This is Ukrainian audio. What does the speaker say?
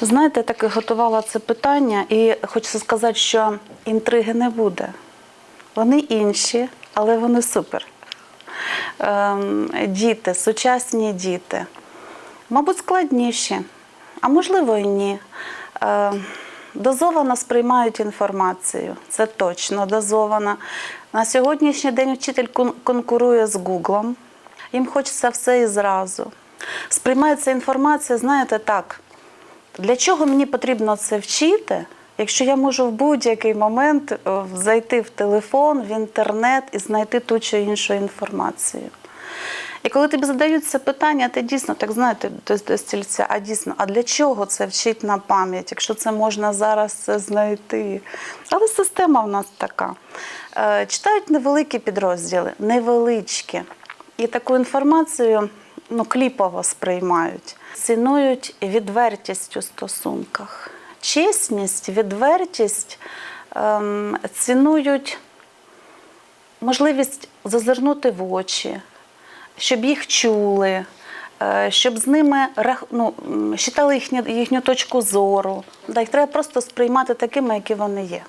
Знаєте, я так готувала це питання, і хочу сказати, що інтриги не буде. Вони інші, але вони супер. Ем, діти, сучасні діти, мабуть, складніші, а можливо і ні. Ем, дозовано сприймають інформацію, це точно дозовано. На сьогоднішній день вчитель конкурує з Гуглом. Їм хочеться все і зразу. Сприймається інформація, знаєте, так. Для чого мені потрібно це вчити, якщо я можу в будь-який момент е, зайти в телефон, в інтернет і знайти ту чи іншу інформацію? І коли тобі задають це питання, ти дійсно так знаєте до, до стільця, а дійсно, а для чого це вчить на пам'ять, якщо це можна зараз знайти? Але система в нас така. Е, читають невеликі підрозділи, невеличкі. І таку інформацію ну, кліпово сприймають. Цінують відвертість у стосунках. Чесність, відвертість ем, цінують можливість зазирнути в очі, щоб їх чули, е, щоб з ними ну, м, їхню, їхню точку зору. Да, їх треба просто сприймати такими, які вони є.